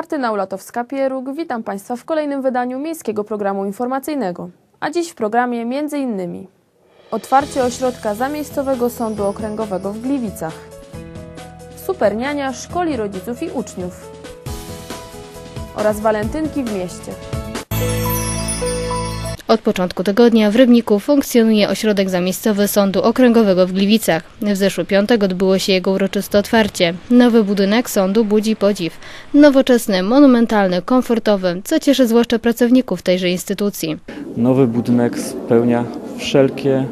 Martyna Ulatowska-Pieruk, witam Państwa w kolejnym wydaniu Miejskiego Programu Informacyjnego. A dziś w programie innymi otwarcie ośrodka zamiejscowego sądu okręgowego w Gliwicach, superniania szkoli rodziców i uczniów oraz walentynki w mieście. Od początku tygodnia w Rybniku funkcjonuje ośrodek zamiejscowy Sądu Okręgowego w Gliwicach. W zeszły piątek odbyło się jego uroczyste otwarcie. Nowy budynek sądu budzi podziw. Nowoczesny, monumentalny, komfortowy, co cieszy zwłaszcza pracowników tejże instytucji. Nowy budynek spełnia wszelkie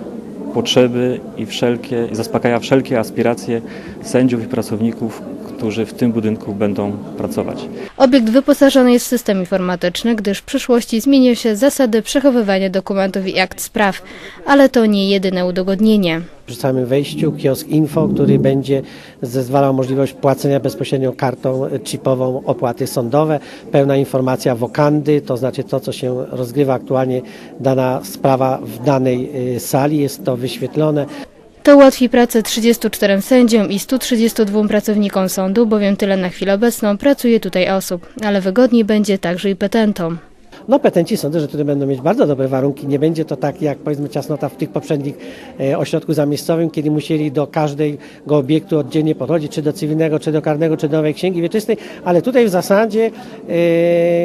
potrzeby i wszelkie, i zaspokaja wszelkie aspiracje sędziów i pracowników, którzy w tym budynku będą pracować. Obiekt wyposażony jest w system informatyczny, gdyż w przyszłości zmienią się zasady przechowywania dokumentów i akt spraw. Ale to nie jedyne udogodnienie. Przy samym wejściu kiosk info, który będzie zezwalał możliwość płacenia bezpośrednio kartą chipową opłaty sądowe, pełna informacja wokandy, to znaczy to, co się rozgrywa aktualnie dana sprawa w danej y, sali, jest to wyświetlone. To ułatwi pracę 34 sędziom i 132 pracownikom sądu, bowiem tyle na chwilę obecną pracuje tutaj osób, ale wygodniej będzie także i petentom. No petenci sądzę, że tutaj będą mieć bardzo dobre warunki. Nie będzie to tak jak powiedzmy ciasnota w tych poprzednich e, ośrodku zamiejscowym, kiedy musieli do każdego obiektu oddzielnie podchodzić, czy do cywilnego, czy do karnego, czy do nowej księgi wieczystej, ale tutaj w zasadzie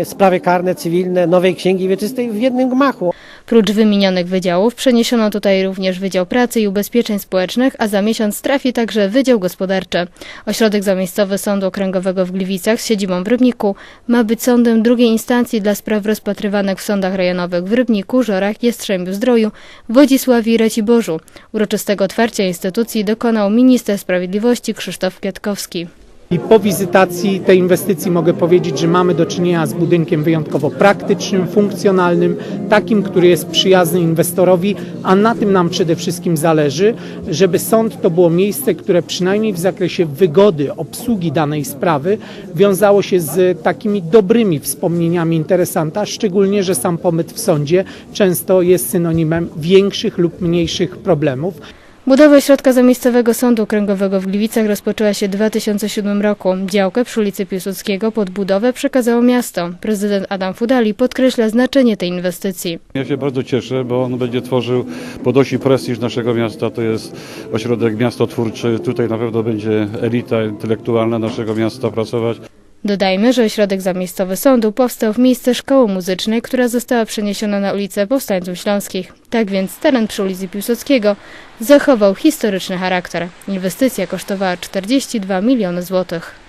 e, sprawy karne, cywilne, nowej księgi wieczystej w jednym gmachu. Prócz wymienionych wydziałów przeniesiono tutaj również Wydział Pracy i Ubezpieczeń Społecznych, a za miesiąc trafi także Wydział Gospodarczy. Ośrodek zamiejscowy Sądu Okręgowego w Gliwicach z siedzibą w Rybniku ma być sądem drugiej instancji dla spraw rozpatrywanych w sądach rejonowych w Rybniku, Żorach, Jastrzębiu Zdroju, Wodzisławiu i Raciborzu. Uroczystego otwarcia instytucji dokonał minister sprawiedliwości Krzysztof Kwiatkowski. I po wizytacji tej inwestycji mogę powiedzieć, że mamy do czynienia z budynkiem wyjątkowo praktycznym, funkcjonalnym, takim, który jest przyjazny inwestorowi, a na tym nam przede wszystkim zależy, żeby sąd to było miejsce, które przynajmniej w zakresie wygody obsługi danej sprawy wiązało się z takimi dobrymi wspomnieniami interesanta, szczególnie, że sam pomyt w sądzie często jest synonimem większych lub mniejszych problemów. Budowa ośrodka zamiejscowego Sądu Okręgowego w Gliwicach rozpoczęła się w 2007 roku. Działkę przy ulicy Piłsudskiego pod budowę przekazało miasto. Prezydent Adam Fudali podkreśla znaczenie tej inwestycji. Ja się bardzo cieszę, bo on będzie tworzył podosi prestiż naszego miasta. To jest ośrodek miastotwórczy. Tutaj na pewno będzie elita intelektualna naszego miasta pracować. Dodajmy, że ośrodek zamiejscowy sądu powstał w miejsce szkoły muzycznej, która została przeniesiona na ulicę Powstańców Śląskich. Tak więc teren przy ulicy Piłsudskiego zachował historyczny charakter. Inwestycja kosztowała 42 miliony złotych.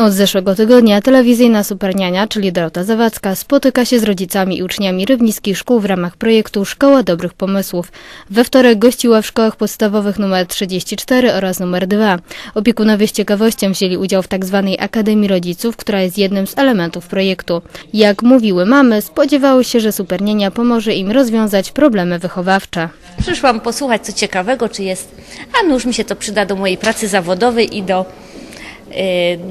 Od zeszłego tygodnia telewizyjna superniania, czyli Dorota Zawadzka, spotyka się z rodzicami i uczniami rybnickich szkół w ramach projektu Szkoła Dobrych Pomysłów. We wtorek gościła w szkołach podstawowych nr 34 oraz nr 2. Opiekunowie z ciekawością wzięli udział w tzw. Akademii Rodziców, która jest jednym z elementów projektu. Jak mówiły mamy, spodziewały się, że superniania pomoże im rozwiązać problemy wychowawcze. Przyszłam posłuchać co ciekawego, czy jest, a nuż mi się to przyda do mojej pracy zawodowej i do,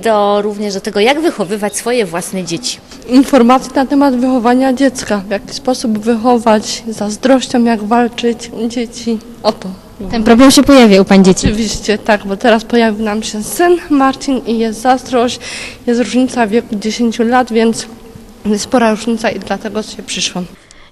do również do tego, jak wychowywać swoje własne dzieci. informacji na temat wychowania dziecka, w jaki sposób wychować, zazdrością, jak walczyć dzieci. O to. Ten problem się pojawia u Pań dzieci. Oczywiście tak, bo teraz pojawił nam się syn Marcin i jest zazdrość, jest różnica wieku 10 lat, więc jest spora różnica i dlatego się przyszłam.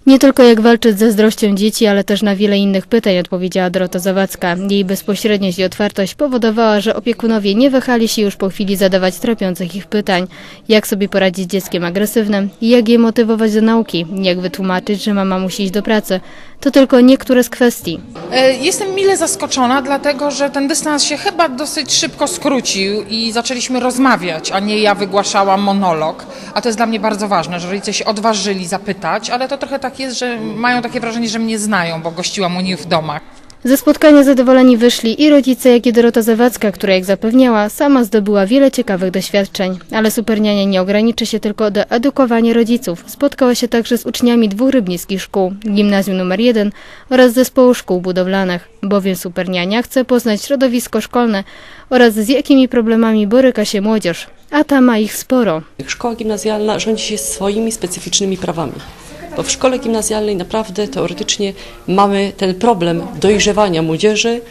Nie tylko jak walczyć ze zdrością dzieci, ale też na wiele innych pytań odpowiedziała Dorota Zawadzka. Jej bezpośredniość i otwartość powodowała, że opiekunowie nie wahali się już po chwili zadawać trapiących ich pytań. Jak sobie poradzić z dzieckiem agresywnym, jak je motywować do nauki, jak wytłumaczyć, że mama musi iść do pracy. To tylko niektóre z kwestii. E, Jestem mile zaskoczona, dlatego że ten dystans się chyba dosyć szybko skrócił i zaczęliśmy rozmawiać, a nie ja wygłaszałam monolog. A to jest dla mnie bardzo ważne, że rodzice się odważyli zapytać, ale to trochę tak jest, że mają takie wrażenie, że mnie znają, bo gościłam u nich w domach. Ze spotkania zadowoleni wyszli i rodzice, jak i Dorota Zawadzka, która, jak zapewniała, sama zdobyła wiele ciekawych doświadczeń. Ale superniania nie ograniczy się tylko do edukowania rodziców. Spotkała się także z uczniami dwóch rybnickich szkół, gimnazjum nr 1 oraz zespołu szkół budowlanych, bowiem superniania chce poznać środowisko szkolne oraz z jakimi problemami boryka się młodzież, a ta ma ich sporo. Szkoła gimnazjalna rządzi się swoimi specyficznymi prawami. Bo w szkole gimnazjalnej naprawdę teoretycznie mamy ten problem dojrzewania młodzieży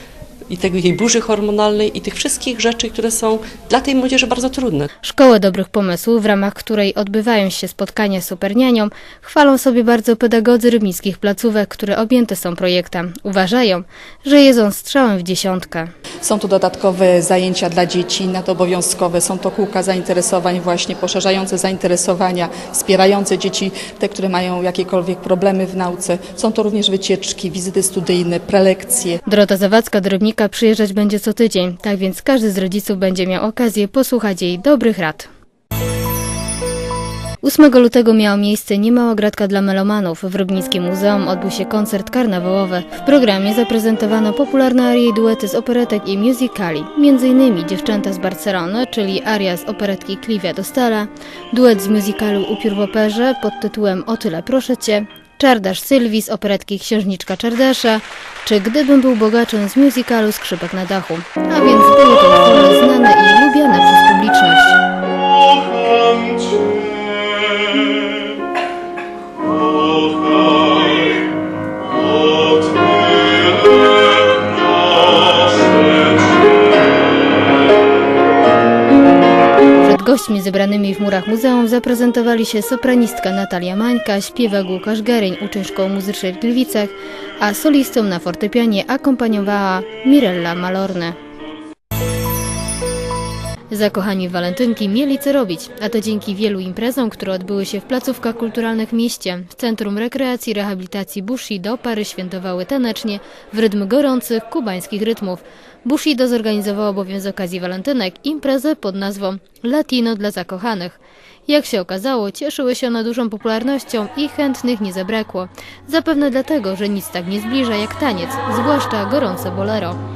i tej jej burzy hormonalnej i tych wszystkich rzeczy, które są dla tej młodzieży bardzo trudne. Szkoła Dobrych Pomysłów, w ramach której odbywają się spotkania z supernianią, chwalą sobie bardzo pedagodzy rybnickich placówek, które objęte są projektem. Uważają, że jest on strzałem w dziesiątkę. Są to dodatkowe zajęcia dla dzieci, nadobowiązkowe, są to kółka zainteresowań właśnie poszerzające zainteresowania, wspierające dzieci, te, które mają jakiekolwiek problemy w nauce. Są to również wycieczki, wizyty studyjne, prelekcje. Dorota Zawadzka do Przyjeżdżać będzie co tydzień, tak więc każdy z rodziców będzie miał okazję posłuchać jej dobrych rad. 8 lutego miała miejsce niemała gratka dla melomanów. W Rybnickim Muzeum odbył się koncert karnawałowy. W programie zaprezentowano popularne arie i duety z operetek i musicali, m.in. Dziewczęta z Barcelony, czyli aria z operetki Clivia Dostala, duet z musicalu Upiór w operze pod tytułem O tyle proszę cię, Czardasz Sylwii z operetki Księżniczka Czardasza, czy Gdybym był bogaczem z musicalu Skrzypek na dachu. A więc były to znane i lubiane przez publiczność. Gośćmi zebranymi w murach muzeum zaprezentowali się sopranistka Natalia Mańka, śpiewak Łukasz Geryń, uczeń szkoły muzycznej w Gliwicach, a solistą na fortepianie akompaniowała Mirella Malorne. Zakochani walentynki mieli co robić, a to dzięki wielu imprezom, które odbyły się w placówkach kulturalnych w mieście. W Centrum Rekreacji i Rehabilitacji Bushido pary świętowały tanecznie w rytm gorących kubańskich rytmów. Bushido zorganizowało bowiem z okazji walentynek imprezę pod nazwą Latino dla zakochanych. Jak się okazało, cieszyły się one dużą popularnością i chętnych nie zabrakło. Zapewne dlatego, że nic tak nie zbliża jak taniec, zwłaszcza gorące bolero.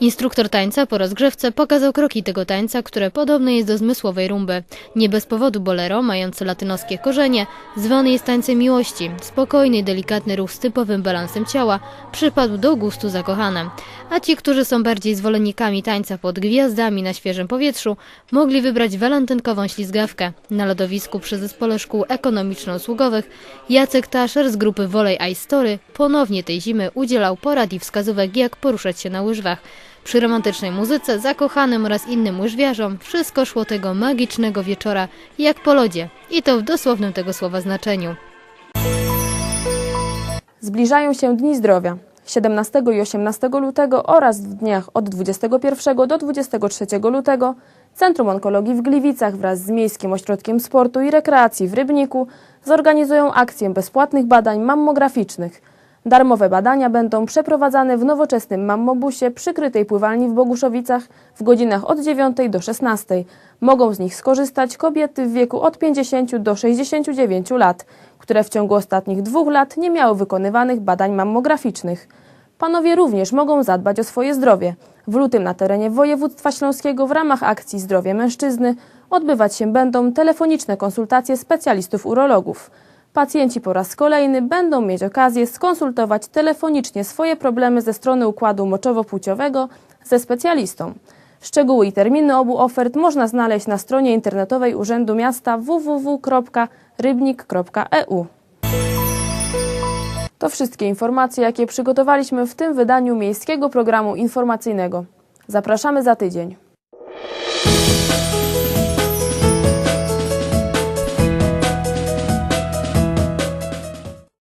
Instruktor tańca po rozgrzewce pokazał kroki tego tańca, które podobne jest do zmysłowej rumby. Nie bez powodu bolero, mające latynoskie korzenie, zwany jest tańcem miłości. Spokojny, delikatny ruch z typowym balansem ciała przypadł do gustu zakochanym. A ci, którzy są bardziej zwolennikami tańca pod gwiazdami na świeżym powietrzu, mogli wybrać walentynkową ślizgawkę. Na lodowisku przy zespole szkół ekonomiczno-usługowych Jacek Taszer z grupy Volley Ice Story ponownie tej zimy udzielał porad i wskazówek, jak poruszać się na łyżwach. Przy romantycznej muzyce, zakochanym oraz innym łyżwiarzom wszystko szło tego magicznego wieczora jak po lodzie i to w dosłownym tego słowa znaczeniu. Zbliżają się Dni Zdrowia 17 i 18 lutego oraz w dniach od 21 do 23 lutego Centrum Onkologii w Gliwicach wraz z Miejskim Ośrodkiem Sportu i Rekreacji w Rybniku zorganizują akcję bezpłatnych badań mammograficznych. Darmowe badania będą przeprowadzane w nowoczesnym mammobusie przykrytej pływalni w Boguszowicach w godzinach od 9 do 16. Mogą z nich skorzystać kobiety w wieku od 50 do 69 lat, które w ciągu ostatnich dwóch lat nie miały wykonywanych badań mammograficznych. Panowie również mogą zadbać o swoje zdrowie. W lutym na terenie województwa śląskiego w ramach akcji Zdrowie Mężczyzny odbywać się będą telefoniczne konsultacje specjalistów urologów. Pacjenci po raz kolejny będą mieć okazję skonsultować telefonicznie swoje problemy ze strony układu moczowo-płciowego ze specjalistą. Szczegóły i terminy obu ofert można znaleźć na stronie internetowej Urzędu Miasta www.rybnik.eu. To wszystkie informacje, jakie przygotowaliśmy w tym wydaniu Miejskiego Programu Informacyjnego. Zapraszamy za tydzień.